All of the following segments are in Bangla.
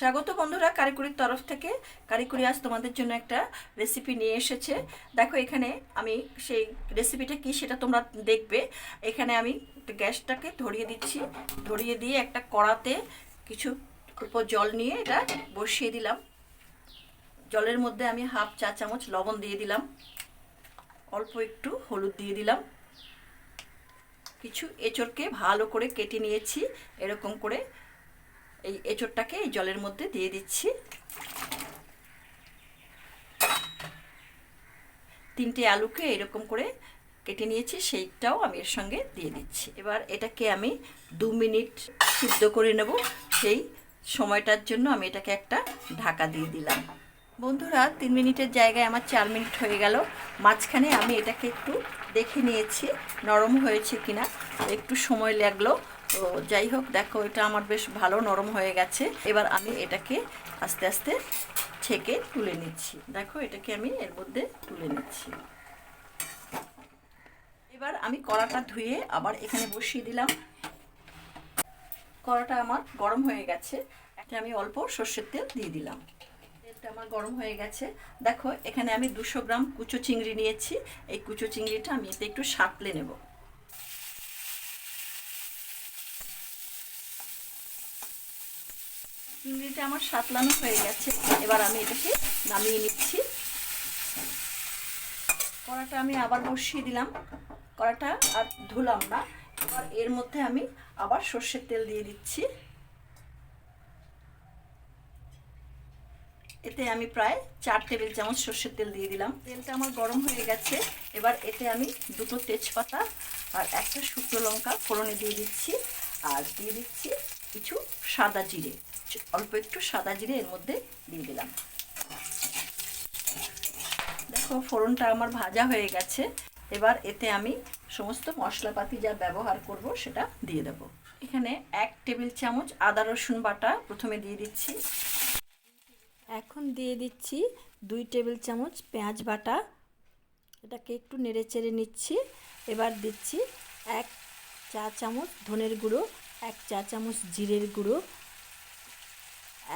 স্বাগত বন্ধুরা, কারিকুরির তরফ থেকে। কারিকুরি আজ তোমাদের জন্য একটা রেসিপি নিয়ে এসেছে। দেখো এখানে আমি সেই রেসিপিটা কি সেটা তোমরা দেখবে। এখানে আমি গ্যাসটাকে ধরিয়ে দিচ্ছি। ধরিয়ে দিয়ে একটা কড়াতে কিছু অল্প জল নিয়ে এটা বসিয়ে দিলাম। জলের মধ্যে আমি হাফ চা চামচ লবণ দিয়ে দিলাম। অল্প একটু হলুদ দিয়ে দিলাম। কিছু এঁচড়কে ভালো করে কেটে নিয়েছি। এরকম করে এই এঁচড়টাকে এই জলের মধ্যে দিয়ে দিচ্ছি। তিনটে আলুকে এরকম করে কেটে নিয়েছি, সেইটাও আমি এর সঙ্গে দিয়ে দিচ্ছি। এবার এটাকে আমি দু মিনিট সিদ্ধ করে নেব। সেই সময়টার জন্য আমি এটাকে একটা ঢাকা দিয়ে দিলাম। বন্ধুরা, তিন মিনিটের জায়গায় আমার চার মিনিট হয়ে গেল। মাঝখানে আমি এটাকে একটু দেখে নিয়েছি, নরম হয়েছে কিনা। একটু সময় লাগল। তো যাই হোক, দেখো এটা আমার বেশ ভালো নরম হয়ে গেছে। এবার আমি এটাকে আস্তে আস্তে ছেঁকে তুলে নিচ্ছি। দেখো, এটাকে আমি এর মধ্যে তুলে নিচ্ছি। এবার আমি কড়াটা ধুয়ে আবার এখানে বসিয়ে দিলাম। কড়াটা আমার গরম হয়ে গেছে। একটা আমি অল্প সর্ষের তেল দিয়ে দিলাম। তেলটা আমার গরম হয়ে গেছে। দেখো, এখানে আমি দুশো গ্রাম কুচো চিংড়ি নিয়েছি। এই কুচো চিংড়িটা আমি এতে একটু সাঁতলে নেব। চিংড়িটা আমার সাতলানো হয়ে গেছে। এবার আমি এটাকে নামিয়ে নিচ্ছি। কড়াটা আমি আবার বসিয়ে দিলাম। কড়াটা আর ধুলাম না। এবার এর মধ্যে আমি আবার সর্ষের তেল দিয়ে দিচ্ছি। এতে আমি প্রায় চার টেবিল চামচ সর্ষের তেল দিয়ে দিলাম। তেলটা আমার গরম হয়ে গেছে। এবার এতে আমি দুটো তেজপাতা আর একটা শুকনো লঙ্কা ফোড়নে দিয়ে দিচ্ছি। আর দিয়ে দিচ্ছি কিছু সাদা জিরে। অল্প একটু সাদা জিরে এর মধ্যে দিয়ে দিলাম। দেখো, ফোড়নটা আমার ভাজা হয়ে গেছে। এবার এতে আমি সমস্ত মশলাপাতি যা ব্যবহার করব সেটা দিয়ে দেব। এখানে এক টেবিল চামচ আদা রসুন বাটা প্রথমে দিয়ে দিচ্ছি। এখন দিয়ে দিচ্ছি দুই টেবিল চামচ পেঁয়াজ বাটা। এটাকে একটু নেড়ে চেড়ে নিচ্ছি। এবার দিচ্ছি এক চা চামচ ধনের গুঁড়ো, এক চা চামচ জিরের গুঁড়ো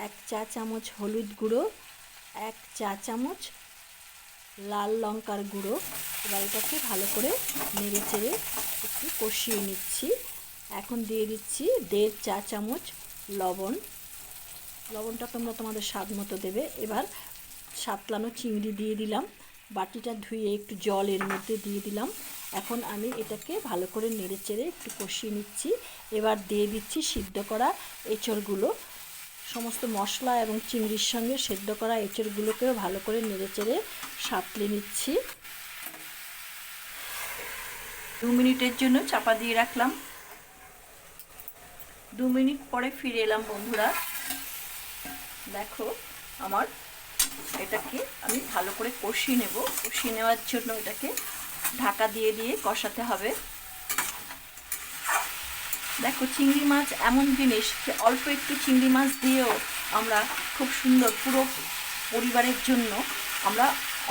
এক চা চামচ হলুদ গুঁড়ো, এক চা চামচ লাল লঙ্কার গুঁড়ো। এবার এটাকে ভালো করে নেড়ে চেড়ে একটু কষিয়ে নিচ্ছি। এখন দিয়ে দিচ্ছি দেড় চা চামচ লবণ। লবণটা তোমরা তোমাদের স্বাদ মতো দেবে। এবার সাতলানো চিংড়ি দিয়ে দিলাম। বাটিটা ধুয়ে একটু জল এর মধ্যে দিয়ে দিলাম। এখন আমি এটাকে ভালো করে নেড়ে চেড়ে একটু কষিয়ে নিচ্ছি। এবার দিয়ে দিচ্ছি সিদ্ধ করা এঁচড়গুলো। সমস্ত মশলা এবং চিংড়ির সঙ্গে সেদ্ধ করা এঁচড়গুলোকেও ভালো করে নেড়ে চেড়ে সাঁতলে নিচ্ছি। দু মিনিটের জন্য চাপা দিয়ে রাখলাম। দু মিনিট পরে ফিরে এলাম বন্ধুরা। দেখো, আমার এটাকে আমি ভালো করে কষিয়ে নেব। কষিয়ে নেওয়ার জন্য এটাকে ঢাকা দিয়ে দিয়ে কষাতে হবে। দেখো, চিংড়ি মাছ এমন জিনিস যে অল্প একটু চিংড়ি মাছ দিয়েও আমরা খুব সুন্দর পুরো পরিবারের জন্য আমরা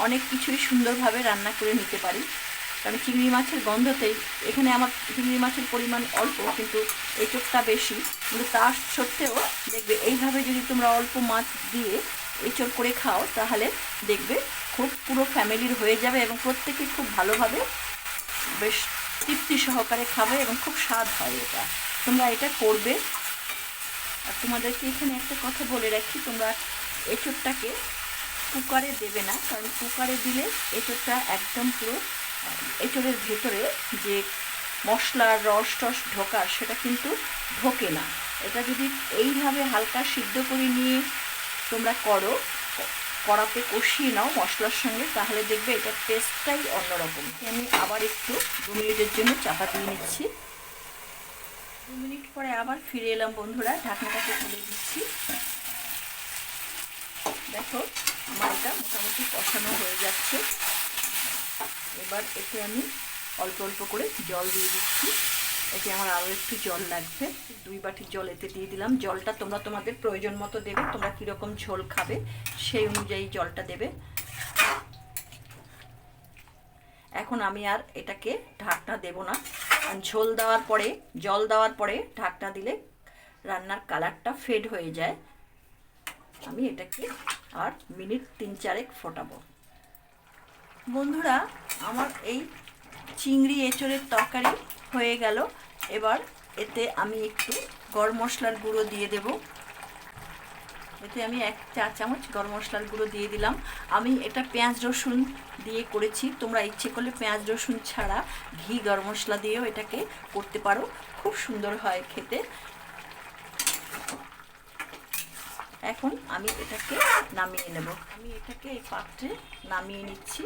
অনেক কিছুই সুন্দরভাবে রান্না করে নিতে পারি। কারণ চিংড়ি মাছের গন্ধতেই এখানে আমার চিংড়ি মাছের পরিমাণ অল্প, কিন্তু এঁচোড়টা বেশি। কিন্তু তা সত্ত্বেও দেখবে, এইভাবে যদি তোমরা অল্প মাছ দিয়ে এঁচোড় করে খাও, তাহলে দেখবে খুব পুরো ফ্যামিলির হয়ে যাবে এবং প্রত্যেকে খুব ভালোভাবে বেশ তৃপ্তি সহকারে খাবে এবং খুব স্বাদ হয় এটা। তোমরা এটা করবে। আর তোমাদেরকে এখানে একটা কথা বলে রাখি, তোমরা এঁচোড়টাকে কুকারে দেবে না, কারণ কুকারে দিলে এঁচোড়টা একদম পুরো, এঁচোড়ের ভেতরে যে মশলার রস টস ঢোকার সেটা কিন্তু ঢোকে না। এটা যদি এইভাবে হালকা সিদ্ধ করে নিয়ে তোমরা করো কড়াতে কষিয়ে নাও মশলার সঙ্গে, তাহলে দেখবে এটার টেস্টটাই অন্যরকম। আমি আবার একটু দু মিনিটের জন্য চাপা দিয়ে নিচ্ছি। দু মিনিট পরে আবার ফিরে এলাম বন্ধুরা, ঢাকনাটাকে তুলে দিচ্ছি। দেখো, আমার এটা মোটামুটি কষানো হয়ে যাচ্ছে। এবার এতে আমি অল্প অল্প করে জল দিয়ে দিচ্ছি। এতে আমার আরও একটু জল লাগবে। দুই বাটি জল এতে দিয়ে দিলাম। জলটা তোমরা তোমাদের প্রয়োজন মতো দেবে, তোমরা কীরকম ঝোল খাবে সেই অনুযায়ী জলটা দেবে। এখন আমি আর এটাকে ঢাকনা দেব না। ঝোল দেওয়ার পরে, জল দেওয়ার পরে ঢাকনা দিলে রান্নার কালারটা ফেড হয়ে যায়। আমি এটাকে আর মিনিট তিন চারেক ফোটাবো। বন্ধুরা, আমার এই চিংড়ি এঁচড়ের তরকারি হয়ে গেল। এবার এতে আমি একটু গরম মশলার গুঁড়ো দিয়ে দেব। এতে আমি এক চা চামচ গরম মশলার গুঁড়ো দিয়ে দিলাম। আমি এটা পেঁয়াজ রসুন দিয়ে করেছি। তোমরা ইচ্ছে করলে পেঁয়াজ রসুন ছাড়া ঘি, গরম মশলা দিয়েও এটাকে করতে পারো। খুব সুন্দর হয় খেতে। এখন আমি এটাকে নামিয়ে নেব। আমি এটাকে এই পাত্রে নামিয়ে নিচ্ছি।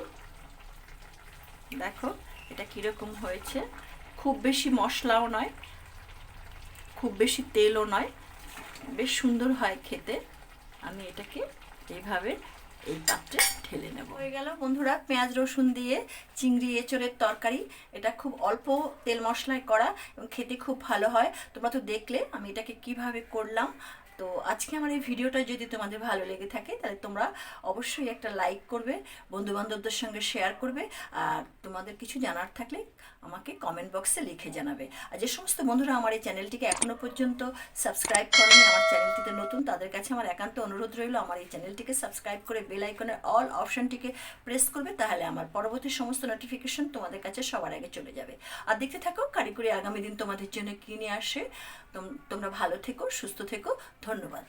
দেখো এটা কীরকম হয়েছে। খুব বেশি মশলাও নয়, খুব বেশি তেলও নয়, বেশ সুন্দর হয় খেতে। আমি এটাকে এইভাবে এই পাত্রে ঠেলে নেব। হয়ে গেল বন্ধুরা, পেঁয়াজ রসুন দিয়ে চিংড়ি, এঁচড়ের তরকারি। এটা খুব অল্প তেল মশলায় করা এবং খেতে খুব ভালো হয়। তোমরা তো দেখলে আমি এটাকে কীভাবে করলাম। তো আজকে আমার এই ভিডিওটা যদি তোমাদের ভালো লেগে থাকে, তাহলে তোমরা অবশ্যই একটা লাইক করবে বন্ধু বান্ধবদের সঙ্গে শেয়ার করবে, আর তোমাদের কিছু জানার থাকলে আমাকে কমেন্ট বক্সে লিখে জানাবে। আর যে সমস্ত বন্ধুরা আমার এই চ্যানেলটিকে এখনও পর্যন্ত সাবস্ক্রাইব করেনি, আমার চ্যানেলটিতে নতুন, তাদের কাছে আমার একান্ত অনুরোধ রইল, আমার এই চ্যানেলটিকে সাবস্ক্রাইব করে বেল আইকনের অল অপশনটিকে প্রেস করবে, তাহলে আমার পরবর্তী সমস্ত নোটিফিকেশন তোমাদের কাছে সবার আগে চলে যাবে। আর দেখতে থাকো কারিগরি আগামী দিন তোমাদের জন্য কিনে আসে। তোমরা ভালো থেকো, সুস্থ থেকো ধন্যবাদ।